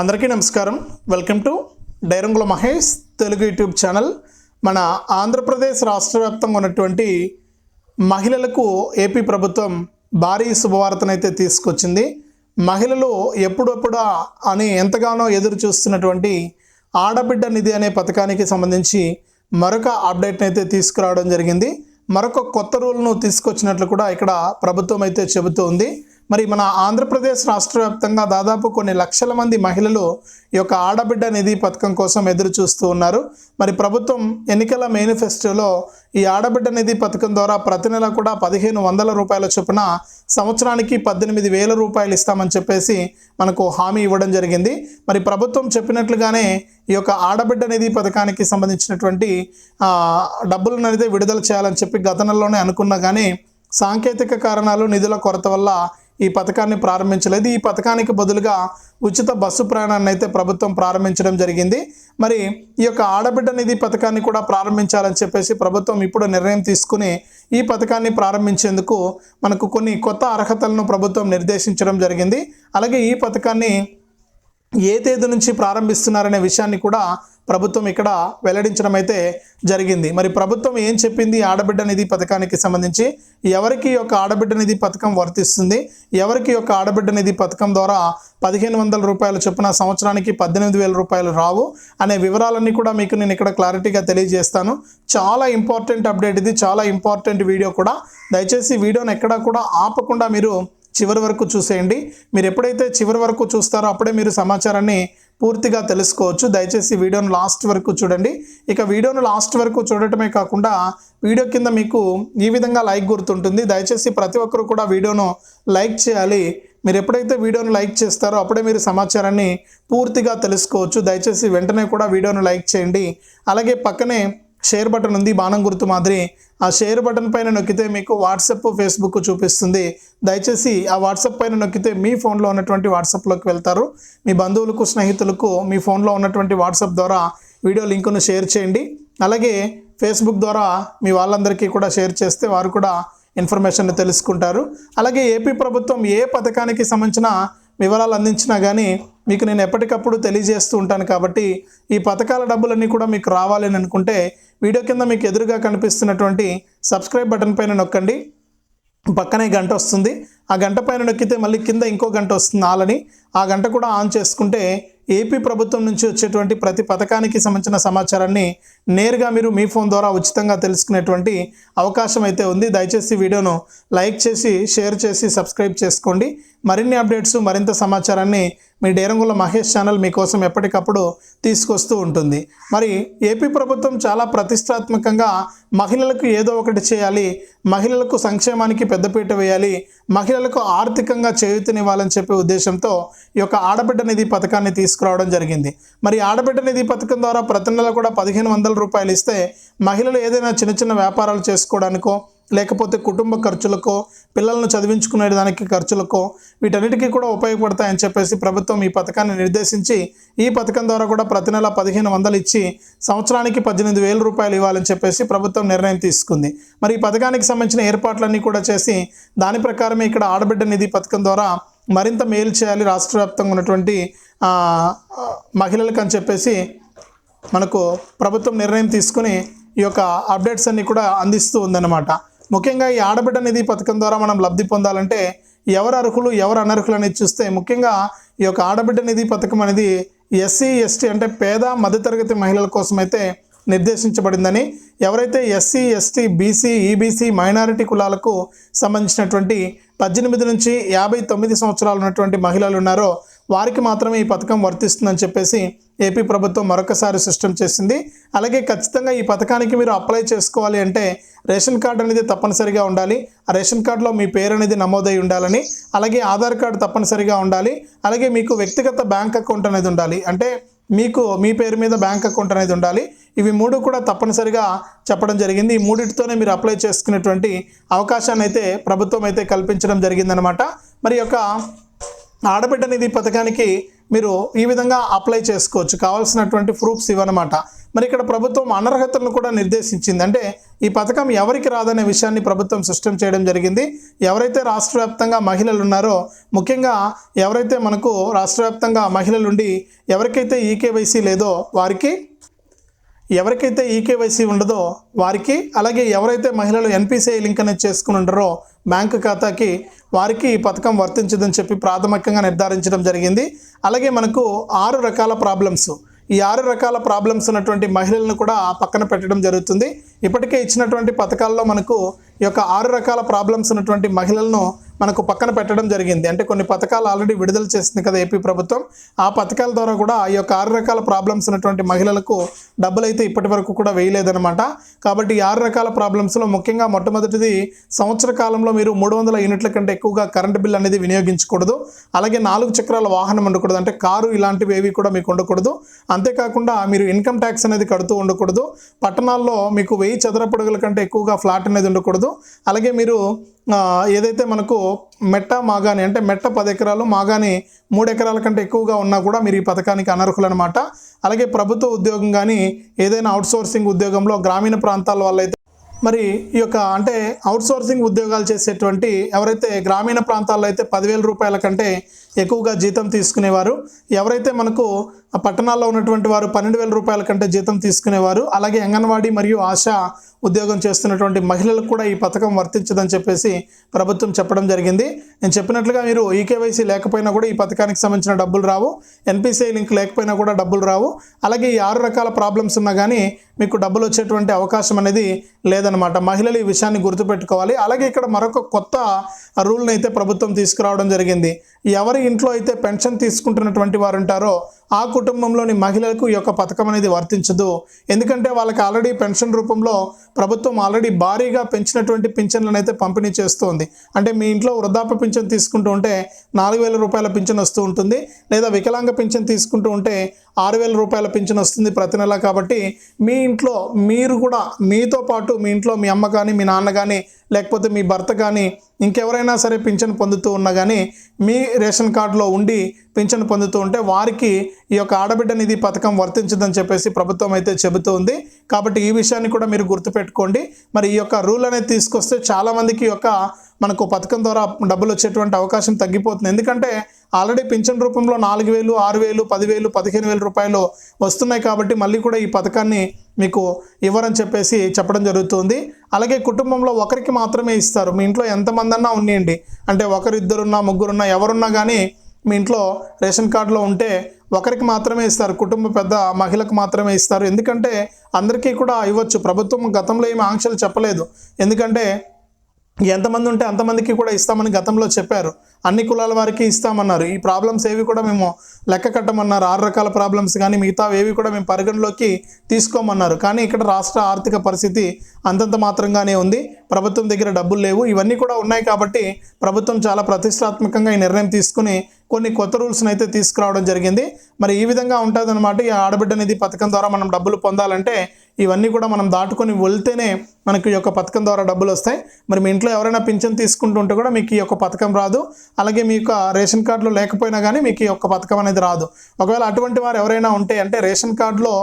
అందరికీ నమస్కారం. Welcome to డైరంగుల మహేష్ తెలుగు యూట్యూబ్ ఛానల్. మన ఆంధ్రప్రదేశ్ రాష్ట్ర వ్యాప్తంగా ఉన్నటువంటి మహిళలకు ఏపీ ప్రభుత్వం భారీ శుభవార్తనైతే తీసుకొచ్చింది. మహిళలు ఎప్పుడెప్పుడా అని ఎంతగానో ఎదురు చూస్తున్నటువంటి ఆడబిడ్డ నిధి అనే పథకానికి సంబంధించి మరొక అప్డేట్ని అయితే తీసుకురావడం జరిగింది. మరొక కొత్త రూల్ను తీసుకొచ్చినట్లు కూడా ఇక్కడ ప్రభుత్వం అయితే చెబుతూ ఉంది. మరి మన ఆంధ్రప్రదేశ్ రాష్ట్ర వ్యాప్తంగా దాదాపు కొన్ని లక్షల మంది మహిళలు ఈ యొక్క ఆడబిడ్డ నిధి పథకం కోసం ఎదురు చూస్తూ ఉన్నారు. మరి ప్రభుత్వం ఎన్నికల మేనిఫెస్టోలో ఈ ఆడబిడ్డ నిధి పథకం ద్వారా ప్రతి నెల కూడా పదిహేను వందల రూపాయల చొప్పున సంవత్సరానికి పద్దెనిమిది వేల రూపాయలు ఇస్తామని చెప్పేసి మనకు హామీ ఇవ్వడం జరిగింది. మరి ప్రభుత్వం చెప్పినట్లుగానే ఈ యొక్క ఆడబిడ్డ నిధి పథకానికి సంబంధించినటువంటి డబ్బులను అయితే విడుదల చేయాలని చెప్పి గత నెలలోనే అనుకున్నా కానీ సాంకేతిక కారణాలు నిధుల కొరత వల్ల ఈ పథకాన్ని ప్రారంభించలేదు. ఈ పథకానికి బదులుగా ఉచిత బస్సు ప్రయాణాన్ని అయితే ప్రభుత్వం ప్రారంభించడం జరిగింది. మరి ఈ యొక్క ఆడబిడ్డ నిధి పథకాన్ని కూడా ప్రారంభించాలని చెప్పేసి ప్రభుత్వం ఇప్పుడు నిర్ణయం తీసుకుని ఈ పథకాన్ని ప్రారంభించేందుకు మనకు కొన్ని కొత్త అర్హతలను ప్రభుత్వం నిర్దేశించడం జరిగింది. అలాగే ఈ పథకాన్ని ఏ తేదీ నుంచి ప్రారంభిస్తున్నారనే విషయాన్ని కూడా ప్రభుత్వం ఇక్కడ వెల్లడించడం అయితే జరిగింది. మరి ప్రభుత్వం ఏం చెప్పింది? ఆడబిడ్డ నిధి పథకానికి సంబంధించి ఎవరికి యొక్క ఆడబిడ్డ నిధి పథకం వర్తిస్తుంది? ఎవరికి యొక్క ఆడబిడ్డ నిధి పథకం ద్వారా పదిహేను వందల రూపాయల చొప్పున సంవత్సరానికి పద్దెనిమిది వేల రూపాయలు రావు అనే వివరాలన్నీ కూడా మీకు నేను ఇక్కడ క్లారిటీగా తెలియజేస్తాను. చాలా ఇంపార్టెంట్ అప్డేట్ ఇది. చాలా ఇంపార్టెంట్ వీడియో కూడా. దయచేసి వీడియోని ఎక్కడా కూడా ఆపకుండా మీరు చివరి వరకు చూసేయండి. మీరు ఎప్పుడైతే చివరి వరకు చూస్తారో అప్పుడే మీరు సమాచారాన్ని పూర్తిగా తెలుసుకోవచ్చు. దయచేసి వీడియోను లాస్ట్ వరకు చూడండి. ఇక వీడియోను లాస్ట్ వరకు చూడటమే కాకుండా వీడియో కింద మీకు ఈ విధంగా లైక్ గుర్తుంటుంది. దయచేసి ప్రతి ఒక్కరు కూడా వీడియోను లైక్ చేయాలి. మీరు ఎప్పుడైతే వీడియోను లైక్ చేస్తారో అప్పుడే మీరు సమాచారాన్ని పూర్తిగా తెలుసుకోవచ్చు. దయచేసి వెంటనే కూడా వీడియోను లైక్ చేయండి. అలాగే పక్కనే షేర్ బటన్ ఉంది బాణం గుర్తు మాదిరి. ఆ షేర్ బటన్ పైన నొక్కితే మీకు వాట్సాప్ ఫేస్బుక్ చూపిస్తుంది. దయచేసి ఆ వాట్సాప్ పైన నొక్కితే మీ ఫోన్లో ఉన్నటువంటి వాట్సాప్లోకి వెళ్తారు. మీ బంధువులకు స్నేహితులకు మీ ఫోన్లో ఉన్నటువంటి వాట్సాప్ ద్వారా వీడియో లింకును షేర్ చేయండి. అలాగే ఫేస్బుక్ ద్వారా మీ వాళ్ళందరికీ కూడా షేర్ చేస్తే వారు కూడా ఇన్ఫర్మేషన్ తెలుసుకుంటారు. అలాగే ఏపీ ప్రభుత్వం ఏ పథకానికి సంబంధించిన వివరాలు అందించినా కానీ మీకు నేను ఎప్పటికప్పుడు తెలియజేస్తూ ఉంటాను కాబట్టి ఈ పథకాల డబ్బులన్నీ కూడా మీకు రావాలి అని అనుకుంటే వీడియో కింద మీకు ఎదురుగా కనిపిస్తున్నటువంటి సబ్స్క్రైబ్ బటన్ పైన నొక్కండి. పక్కనే గంట వస్తుంది. ఆ గంట పైన నొక్కితే మళ్ళీ కింద ఇంకో గంట వస్తుంది ఆలని ఆ గంట కూడా ఆన్ చేసుకుంటే ఏపీ ప్రభుత్వం నుంచి వచ్చేటువంటి ప్రతి పథకానికి సంబంధించిన సమాచారాన్ని నేరుగా మీరు మీ ఫోన్ ద్వారా ఉచితంగా తెలుసుకునేటువంటి అవకాశం అయితే ఉంది. దయచేసి వీడియోను లైక్ చేసి షేర్ చేసి సబ్స్క్రైబ్ చేసుకోండి. మరిన్ని అప్డేట్స్ మరింత సమాచారాన్ని మీ డేరంగుల మహేష్ ఛానల్ మీకోసం ఎప్పటికప్పుడు తీసుకొస్తూ ఉంటుంది. మరి ఏపీ ప్రభుత్వం చాలా ప్రతిష్టాత్మకంగా మహిళలకు ఏదో ఒకటి చేయాలి మహిళలకు సంక్షేమానికి పెద్దపీట వేయాలి మహిళలకు ఆర్థికంగా చేయూతనివ్వాలని చెప్పే ఉద్దేశంతో ఈ యొక్క ఆడబిడ్డ నిధి పథకాన్ని తీసుకురావడం జరిగింది. మరి ఆడబిడ్డ నిధి పథకం ద్వారా ప్రతి నెల కూడా పదిహేను వందల రూపాయలు ఇస్తే మహిళలు ఏదైనా చిన్న చిన్న వ్యాపారాలు చేసుకోవడానికో లేకపోతే కుటుంబ ఖర్చులకో పిల్లలను చదివించుకునే దానికి ఖర్చులకో వీటన్నిటికీ కూడా ఉపయోగపడతాయని చెప్పేసి ప్రభుత్వం ఈ పథకాన్ని నిర్దేశించి ఈ పథకం ద్వారా కూడా ప్రతి నెల పదిహేను వందలు ఇచ్చి సంవత్సరానికి పద్దెనిమిది వేల రూపాయలు ఇవ్వాలని చెప్పేసి ప్రభుత్వం నిర్ణయం తీసుకుంది. మరి ఈ పథకానికి సంబంధించిన ఏర్పాట్లన్నీ కూడా చేసి దాని ప్రకారమే ఇక్కడ ఆడబిడ్డ నిధి పథకం ద్వారా మరింత మేలు చేయాలి రాష్ట్ర వ్యాప్తంగా ఉన్నటువంటి మహిళలకు అని చెప్పేసి మనకు ప్రభుత్వం నిర్ణయం తీసుకుని ఈ యొక్క అప్డేట్స్ అన్ని కూడా అందిస్తూ ఉందన్నమాట. ముఖ్యంగా ఈ ఆడబిడ్డ నిధి పథకం ద్వారా మనం లబ్ధి పొందాలంటే ఎవరు అర్హులు ఎవరు అనర్హులు అనేది చూస్తే ముఖ్యంగా ఈ యొక్క ఆడబిడ్డ నిధి పథకం అనేది ఎస్సీ ఎస్టీ అంటే పేద మధ్యతరగతి మహిళల కోసం అయితే నిర్దేశించబడిందని ఎవరైతే SC ST BC EBC minority కులాలకు సంబంధించినటువంటి పద్దెనిమిది నుంచి యాభై తొమ్మిది సంవత్సరాలు ఉన్నటువంటి మహిళలు ఉన్నారో వారికి మాత్రమే ఈ పథకం వర్తిస్తుందని చెప్పేసి ఏపీ ప్రభుత్వం మరొకసారి సిస్టమ్ చేసింది. అలాగే ఖచ్చితంగా ఈ పథకానికి మీరు అప్లై చేసుకోవాలి అంటే రేషన్ కార్డు అనేది తప్పనిసరిగా ఉండాలి. ఆ రేషన్ కార్డులో మీ పేరు అనేది నమోదై ఉండాలని అలాగే ఆధార్ కార్డు తప్పనిసరిగా ఉండాలి. అలాగే మీకు వ్యక్తిగత బ్యాంక్ అకౌంట్ అనేది ఉండాలి. అంటే మీకు మీ పేరు మీద బ్యాంక్ అకౌంట్ అనేది ఉండాలి. ఇవి మూడు కూడా తప్పనిసరిగా చెప్పడం జరిగింది. ఈ మూడింటితోనే మీరు అప్లై చేసుకునేటువంటి అవకాశాన్ని అయితే ప్రభుత్వం అయితే కల్పించడం జరిగిందనమాట మరి యొక్క ఆడబిడ్డ నిధి పథకానికి మీరు ఈ విధంగా అప్లై చేసుకోవచ్చు. కావాల్సినటువంటి ప్రూఫ్స్ ఇవన్నమాట మరి ఇక్కడ ప్రభుత్వం అనర్హతలను కూడా నిర్దేశించింది. అంటే ఈ పథకం ఎవరికి రాదనే విషయాన్ని ప్రభుత్వం స్పష్టం చేయడం జరిగింది. ఎవరైతే రాష్ట్ర వ్యాప్తంగా మహిళలు ఉన్నారో ముఖ్యంగా ఎవరైతే మనకు రాష్ట్ర వ్యాప్తంగా మహిళలు ఉండి ఎవరికైతే ఈకేవైసీ లేదో వారికి ఎవరికైతే ఈకేవైసీ ఉండదో వారికి అలాగే ఎవరైతే మహిళలు ఎన్పిసిఐ లింక్ అనేది చేసుకుని ఉండరో బ్యాంకు ఖాతాకి వారికి ఈ పథకం వర్తించదని చెప్పి ప్రాథమికంగా నిర్ధారించడం జరిగింది. అలాగే మనకు ఆరు రకాల ప్రాబ్లమ్స్. ఈ ఆరు రకాల ప్రాబ్లమ్స్ ఉన్నటువంటి మహిళలను కూడా పక్కన పెట్టడం జరుగుతుంది. ఇప్పటికే ఇచ్చినటువంటి పథకాల్లో మనకు ఈ యొక్క ఆరు రకాల ప్రాబ్లమ్స్ ఉన్నటువంటి మహిళలను మనకు పక్కన పెట్టడం జరిగింది. అంటే కొన్ని పథకాలు ఆల్రెడీ విడుదల చేసింది కదా ఏపీ ప్రభుత్వం. ఆ పథకాల ద్వారా కూడా ఈ యొక్క ఆరు రకాల ప్రాబ్లమ్స్ ఉన్నటువంటి మహిళలకు డబ్బులు అయితే ఇప్పటి వరకు కూడా వేయలేదనమాట కాబట్టి ఆరు రకాల ప్రాబ్లమ్స్లో ముఖ్యంగా మొట్టమొదటిది సంవత్సర కాలంలో మీరు మూడు వందల యూనిట్ల కంటే ఎక్కువగా కరెంట్ బిల్ అనేది వినియోగించకూడదు. అలాగే నాలుగు చక్రాల వాహనం ఉండకూడదు. అంటే కారు ఇలాంటివి ఏవి కూడా మీకు ఉండకూడదు. అంతేకాకుండా మీరు ఇన్కమ్ ట్యాక్స్ అనేది కడుతూ ఉండకూడదు. పట్టణాల్లో మీకు వెయ్యి చదరపు కంటే ఎక్కువగా ఫ్లాట్ అనేది ఉండకూడదు. అలాగే మీరు ఏదైతే మనకు మెట్ట మాగాని అంటే మెట్ట పది ఎకరాలు మాగాని మూడు ఎకరాల కంటే ఎక్కువగా ఉన్నా కూడా మీరు ఈ పథకానికి అనర్హులు అనమాట అలాగే ప్రభుత్వ ఉద్యోగం కానీ ఏదైనా అవుట్సోర్సింగ్ ఉద్యోగంలో గ్రామీణ ప్రాంతాల వాళ్ళైతే మరి ఈ యొక్క అంటే అవుట్సోర్సింగ్ ఉద్యోగాలు చేసేటువంటి ఎవరైతే గ్రామీణ ప్రాంతాల్లో అయితే పదివేల రూపాయల కంటే ఎక్కువగా జీతం తీసుకునేవారు ఎవరైతే మనకు ఆ పట్టణాల్లో ఉన్నటువంటి వారు పన్నెండు వేల రూపాయల కంటే జీతం తీసుకునేవారు. అలాగే అంగన్వాడీ మరియు ఆశా ఉద్యోగం చేస్తున్నటువంటి మహిళలకు కూడా ఈ పథకం వర్తించదని చెప్పేసి ప్రభుత్వం చెప్పడం జరిగింది. నేను చెప్పినట్లుగా మీరు ఈకేవైసీ లేకపోయినా కూడా ఈ పథకానికి సంబంధించిన డబ్బులు రావు. ఎన్పిసిఐ లింక్ లేకపోయినా కూడా డబ్బులు రావు. అలాగే ఈ ఆరు రకాల ప్రాబ్లమ్స్ ఉన్నా కానీ మీకు డబ్బులు వచ్చేటువంటి అవకాశం అనేది లేదనమాట మహిళలు ఈ విషయాన్ని గుర్తుపెట్టుకోవాలి. అలాగే ఇక్కడ మరొక కొత్త రూల్ని అయితే ప్రభుత్వం తీసుకురావడం జరిగింది. ఎవరి ఇంట్లో అయితే పెన్షన్ తీసుకుంటున్నటువంటి వారు ఉంటారో ఆ కుటుంబంలోని మహిళలకు ఈ యొక్క పథకం అనేది వర్తించదు. ఎందుకంటే వాళ్ళకి ఆల్రెడీ పెన్షన్ రూపంలో ప్రభుత్వం ఆల్రెడీ భారీగా పెంచినటువంటి పింఛన్లను అయితే పంపిణీ చేస్తుంది. అంటే మీ ఇంట్లో వృద్ధాప్య పింఛన్ తీసుకుంటూ ఉంటే నాలుగు వేల రూపాయల పింఛన్ వస్తూ ఉంటుంది. లేదా వికలాంగ పింఛన్ తీసుకుంటూ ఉంటే ఆరు వేల రూపాయల పింఛన్ వస్తుంది ప్రతి నెల కాబట్టి మీ ఇంట్లో మీరు కూడా మీతో పాటు మీ ఇంట్లో మీ అమ్మ కానీ మీ నాన్న కానీ లేకపోతే మీ భర్త కానీ ఇంకెవరైనా సరే పింఛన్ పొందుతూ ఉన్నా కానీ మీ రేషన్ కార్డులో ఉండి పింఛన్ పొందుతూ ఉంటే వారికి ఈ యొక్క ఆడబిడ్డ నిధి పథకం వర్తించదని చెప్పేసి ప్రభుత్వం అయితే చెబుతూ ఉంది కాబట్టి ఈ విషయాన్ని కూడా మీరు గుర్తుపెట్టుకోండి. మరి ఈ యొక్క రూల్ అనేది తీసుకొస్తే చాలామందికి ఈ యొక్క మనకు పథకం ద్వారా డబ్బులు వచ్చేటువంటి అవకాశం తగ్గిపోతుంది. ఎందుకంటే ఆల్రెడీ పింఛన్ రూపంలో నాలుగు వేలు ఆరు వేలు పదివేలు పదిహేను వేల రూపాయలు వస్తున్నాయి కాబట్టి మళ్ళీ కూడా ఈ పథకాన్ని మీకు ఇవ్వరని చెప్పేసి చెప్పడం జరుగుతుంది. అలాగే కుటుంబంలో ఒకరికి మాత్రమే ఇస్తారు. మీ ఇంట్లో ఎంతమందన్నా ఉన్నాయండి అంటే ఒకరిద్దరున్నా ముగ్గురున్నా ఎవరున్నా కానీ మీ ఇంట్లో రేషన్ కార్డులో ఉంటే ఒకరికి మాత్రమే ఇస్తారు. కుటుంబ పెద్ద మహిళకు మాత్రమే ఇస్తారు. ఎందుకంటే అందరికీ కూడా ఇవ్వచ్చు. ప్రభుత్వం గతంలో ఏమి ఆంక్షలు చెప్పలేదు. ఎందుకంటే ఎంతమంది ఉంటే అంతమందికి కూడా ఇస్తామని గతంలో చెప్పారు. అన్ని కులాల వారికి ఇస్తామన్నారు. ఈ ప్రాబ్లమ్స్ ఏవి కూడా మేము లెక్క కట్టమన్నారు. ఆరు రకాల ప్రాబ్లమ్స్ కానీ మిగతా ఏవి కూడా మేము పరిగణలోకి తీసుకోమన్నారు. కానీ ఇక్కడ రాష్ట్ర ఆర్థిక పరిస్థితి అంతంత మాత్రంగానే ఉంది. ప్రభుత్వం దగ్గర డబ్బులు లేవు. ఇవన్నీ కూడా ఉన్నాయి కాబట్టి ప్రభుత్వం చాలా ప్రతిష్టాత్మకంగా ఈ నిర్ణయం తీసుకుని కొన్ని కొత్త రూల్స్ని అయితే తీసుకురావడం జరిగింది. మరి ఈ విధంగా ఉంటుందన్నమాట. ఈ ఆడబిడ్డ నిధి పథకం ద్వారా మనం డబ్బులు పొందాలంటే ఇవన్నీ కూడా మనం దాటుకొని వెళ్తేనే మనకు ఈ యొక్క పథకం ద్వారా డబ్బులు వస్తాయి. మరి మీ ఇంట్లో ఎవరైనా పింఛన్ తీసుకుంటుంటే కూడా మీకు ఈ యొక్క పథకం రాదు. అలాగే మీ యొక్క రేషన్ కార్డులో లేకపోయినా కానీ మీకు ఈ యొక్క పథకం అనేది రాదు. ఒకవేళ అటువంటి వారు ఎవరైనా ఉంటే అంటే రేషన్ కార్డులో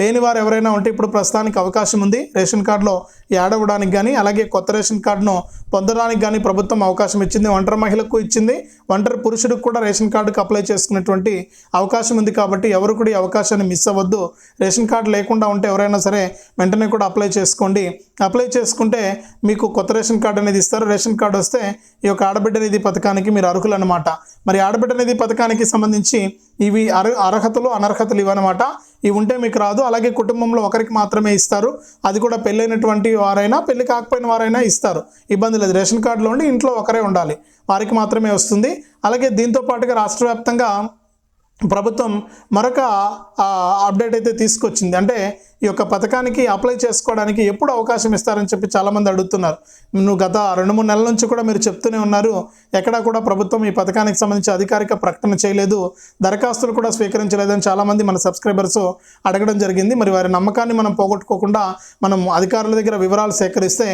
లేని వారు ఎవరైనా ఉంటే ఇప్పుడు ప్రస్తుతానికి అవకాశం ఉంది. రేషన్ కార్డులో యాడ్ అవ్వడానికి కానీ అలాగే కొత్త రేషన్ కార్డును పొందడానికి కానీ ప్రభుత్వం అవకాశం ఇచ్చింది. ఒంటరి మహిళకు ఇచ్చింది. ఒంటరి పురుషుడికి కూడా రేషన్ కార్డుకు అప్లై చేసుకునేటువంటి అవకాశం ఉంది కాబట్టి ఎవరు కూడా ఈ అవకాశాన్ని మిస్ అవ్వద్దు. రేషన్ కార్డు లేకుండా ఉంటే ఎవరైనా సరే వెంటనే కూడా అప్లై చేసుకోండి. అప్లై చేసుకుంటే మీకు కొత్త రేషన్ కార్డు అనేది ఇస్తారు. రేషన్ కార్డు వస్తే ఈ యొక్క ఆడబిడ్డ నిధి పథకానికి మీరు అర్హులు అనమాట మరి ఆడబిడ్డ నిధి పథకానికి సంబంధించి ఇవి అర్ అర్హతలు అనర్హతలు ఇవన్నమాట ఇవి ఉంటే మీకు రాదు. అలాగే కుటుంబంలో ఒకరికి మాత్రమే ఇస్తారు. అది కూడా పెళ్ళైనటువంటి వారైనా పెళ్ళి కాకపోయిన వారైనా ఇస్తారు. ఇబ్బంది లేదు. రేషన్ కార్డులో ఉండి ఇంట్లో ఒకరే ఉండాలి. వారికి మాత్రమే వస్తుంది. అలాగే దీంతో పాటుగా రాష్ట్ర వ్యాప్తంగా ప్రభుత్వం మరొక అప్డేట్ అయితే తీసుకొచ్చింది. అంటే ఈ యొక్క పథకానికి అప్లై చేసుకోవడానికి ఎప్పుడు అవకాశం ఇస్తారని చెప్పి చాలామంది అడుగుతున్నారు. నువ్వు గత రెండు మూడు నెలల నుంచి కూడా మీరు చెప్తూనే ఉన్నారు. ఎక్కడా కూడా ప్రభుత్వం ఈ పథకానికి సంబంధించి అధికారిక ప్రకటన చేయలేదు. దరఖాస్తులు కూడా స్వీకరించలేదని చాలామంది మన సబ్స్క్రైబర్స్ అడగడం జరిగింది. మరి వారి నమ్మకాన్ని మనం పోగొట్టుకోకుండా మనం అధికారుల దగ్గర వివరాలు సేకరిస్తే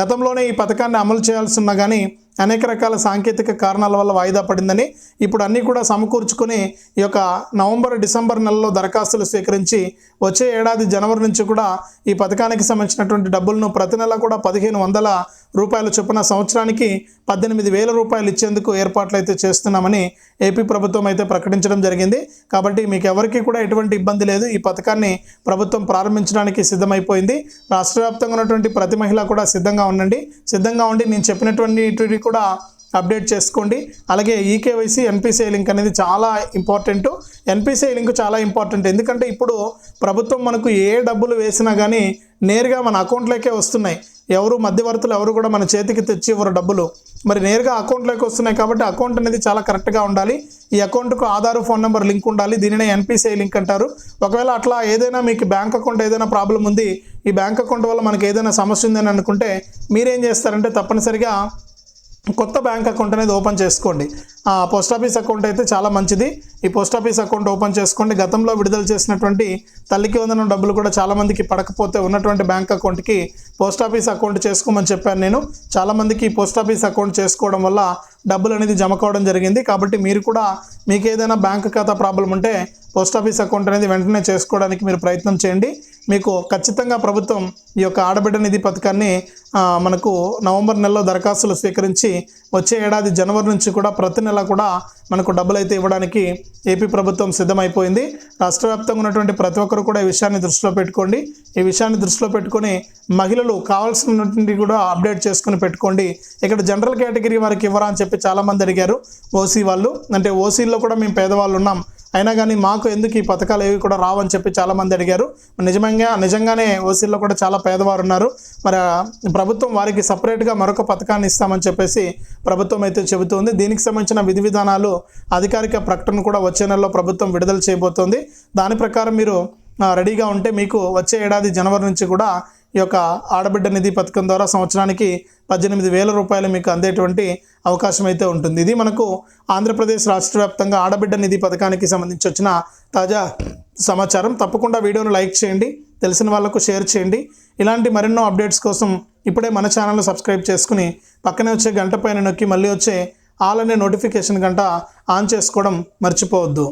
గతంలోనే ఈ పథకాన్ని అమలు చేయాల్సి ఉన్నా కానీ అనేక రకాల సాంకేతిక కారణాల వల్ల వాయిదా పడిందని ఇప్పుడు అన్నీ కూడా సమకూర్చుకొని ఈ యొక్క నవంబర్ డిసెంబర్ నెలలో దరఖాస్తులు స్వీకరించి వచ్చే ఏడాది జనవరి నుంచి కూడా ఈ పథకానికి సంబంధించినటువంటి డబ్బులను ప్రతి నెల కూడా పదిహేను వందల రూపాయలు చొప్పున సంవత్సరానికి పద్దెనిమిది వేల రూపాయలు ఇచ్చేందుకు ఏర్పాట్లు అయితే చేస్తున్నామని ఏపీ ప్రభుత్వం అయితే ప్రకటించడం జరిగింది. కాబట్టి మీకు ఎవరికీ కూడా ఎటువంటి ఇబ్బంది లేదు. ఈ పథకాన్ని ప్రభుత్వం ప్రారంభించడానికి సిద్ధమైపోయింది. రాష్ట్ర వ్యాప్తంగా ఉన్నటువంటి ప్రతి మహిళ కూడా సిద్ధంగా ఉండండి. సిద్ధంగా ఉండి నేను చెప్పినటువంటి కూడా అప్డేట్ చేసుకోండి. అలాగే ఈకేవైసీ ఎన్పిసిఐ లింక్ అనేది చాలా ఇంపార్టెంట్ ఎన్పిసిఐ లింక్ చాలా ఇంపార్టెంట్ ఎందుకంటే ఇప్పుడు ప్రభుత్వం మనకు ఏ డబ్బులు వేసినా కానీ నేరుగా మన అకౌంట్లోకే వస్తున్నాయి. ఎవరు మధ్యవర్తులు ఎవరు కూడా మన చేతికి తెచ్చి ఇవ్వరు డబ్బులు. మరి నేరుగా అకౌంట్లోకి వస్తున్నాయి కాబట్టి అకౌంట్ అనేది చాలా కరెక్ట్గా ఉండాలి. ఈ అకౌంట్కు ఆధార్ ఫోన్ నెంబర్ లింక్ ఉండాలి. దీనినే ఎన్పిసిఐ లింక్ అంటారు. ఒకవేళ అట్లా ఏదైనా మీకు బ్యాంక్ అకౌంట్ ఏదైనా ప్రాబ్లం ఉంది ఈ బ్యాంక్ అకౌంట్ వల్ల మనకి ఏదైనా సమస్య ఉందని అనుకుంటే మీరేం చేస్తారంటే తప్పనిసరిగా కొత్త బ్యాంక్ అకౌంట్ అనేది ఓపెన్ చేసుకోండి. పోస్ట్ ఆఫీస్ అకౌంట్ అయితే చాలా మంచిది. ఈ పోస్ట్ ఆఫీస్ అకౌంట్ ఓపెన్ చేసుకోండి. గతంలో విడుదల చేసినటువంటి తల్లికి వందనం డబ్బులు కూడా చాలామందికి పడకపోతే ఉన్నటువంటి బ్యాంక్ అకౌంట్కి పోస్ట్ ఆఫీస్ అకౌంట్ చేసుకోమని చెప్పాను నేను. చాలామందికి పోస్ట్ ఆఫీస్ అకౌంట్ చేసుకోవడం వల్ల డబ్బులు అనేది జమ కావడం జరిగింది. కాబట్టి మీరు కూడా మీకు ఏదైనా బ్యాంక్ ఖాతా ప్రాబ్లం ఉంటే పోస్ట్ ఆఫీస్ అకౌంట్ అనేది వెంటనే చేసుకోవడానికి మీరు ప్రయత్నం చేయండి. మీకు ఖచ్చితంగా ప్రభుత్వం ఈ యొక్క ఆడబిడ్డ నిధి పథకాన్ని మనకు నవంబర్ నెలలో దరఖాస్తులు స్వీకరించి వచ్చే ఏడాది జనవరి నుంచి కూడా ప్రతి నెల కూడా మనకు డబ్బులు అయితే ఇవ్వడానికి ఏపీ ప్రభుత్వం సిద్ధమైపోయింది. రాష్ట్ర వ్యాప్తంగా ఉన్నటువంటి ప్రతి ఒక్కరు కూడా ఈ విషయాన్ని దృష్టిలో పెట్టుకోండి. ఈ విషయాన్ని దృష్టిలో పెట్టుకొని మహిళలు కావాల్సినటువంటి కూడా అప్డేట్ చేసుకుని పెట్టుకోండి. ఇక్కడ జనరల్ కేటగిరీ వారికి ఇవ్వరా అని చెప్పి చాలామంది అడిగారు ఓసీ వాళ్ళు. అంటే ఓసీల్లో కూడా మేము పేదవాళ్ళు ఉన్నాం. అయినా కానీ మాకు ఎందుకు ఈ పథకాలు ఏవి కూడా రావని చెప్పి చాలామంది అడిగారు. నిజంగా నిజంగానే ఓసీల్లో కూడా చాలా పేదవారు ఉన్నారు. మరి ప్రభుత్వం వారికి సపరేట్గా మరొక పథకాన్ని ఇస్తామని చెప్పేసి ప్రభుత్వం అయితే చెబుతుంది. దీనికి సంబంధించిన విధి విధానాలు అధికారిక ప్రకటన కూడా వచ్చే నెలలో ప్రభుత్వం విడుదల చేయబోతోంది. దాని ప్రకారం మీరు రెడీగా ఉంటే మీకు వచ్చే ఏడాది జనవరి నుంచి కూడా ఈ యొక్క ఆడబిడ్డ నిధి పథకం ద్వారా సంవత్సరానికి పద్దెనిమిది వేల రూపాయలు మీకు అందేటువంటి అవకాశం అయితే ఉంటుంది. ఇది మనకు ఆంధ్రప్రదేశ్ రాష్ట్ర వ్యాప్తంగా ఆడబిడ్డ నిధి పథకానికి సంబంధించి వచ్చిన తాజా సమాచారం. తప్పకుండా వీడియోను లైక్ చేయండి తెలిసిన వాళ్ళకు షేర్ చేయండి. ఇలాంటి మరెన్నో అప్డేట్స్ కోసం ఇప్పుడే మన ఛానల్ సబ్స్క్రైబ్ చేసుకుని పక్కనే వచ్చే గంట పైన నొక్కి మళ్ళీ వచ్చే ఆల్ అనే నోటిఫికేషన్ గంట ఆన్ చేసుకోవడం మర్చిపోవద్దు.